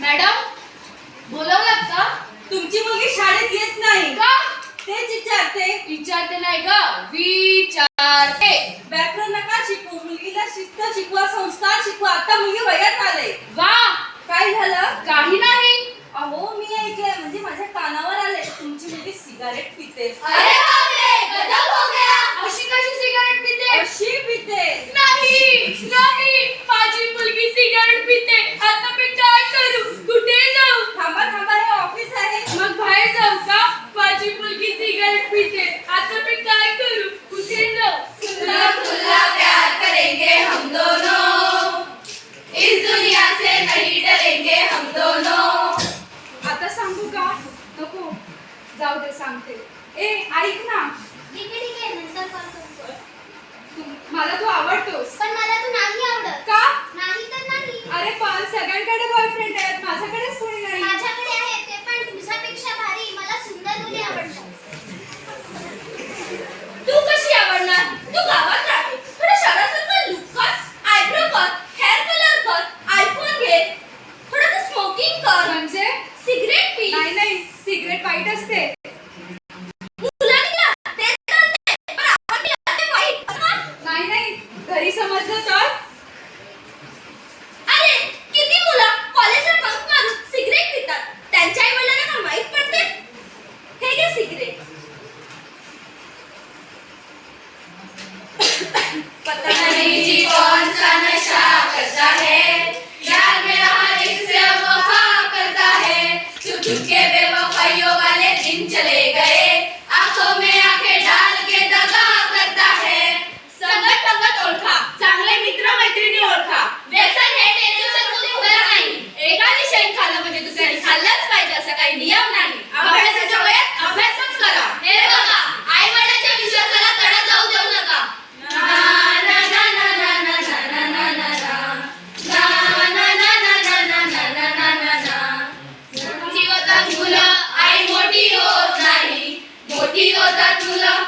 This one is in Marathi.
मॅडम बोलवलात का? तुमची मुलगी शाळेत येत नाही. का? तेच विचारते. विचारते नाही का विचारते. व्याकरण नका शिकू. मुलगीला शिस्त शिकवा संस्कार शिकवा. आता मुलगी वयात आले वा. काय झालं? काही नाही. अहो मी ऐकलंय. म्हणजे माझ्या कानावर आले तुमची मुलगी सिगारेट पिते. अरे बापरे! गजब हो गया. अशी कशी सिगारेट पिते? अशी पिते. नाही. नाही. का? नको. जाऊ दे सांगते. ए ऐक ना. ठीक आहे ठीक आहे नंतर करतो मला तू आवडतोस. पण मला तू नाही आवडत. का? नाही तर नाही. अरे पण सगळ्यांकडे बॉयफ्रेंड आहेत. माझ्याकडेच कोणी Tokyo that you love.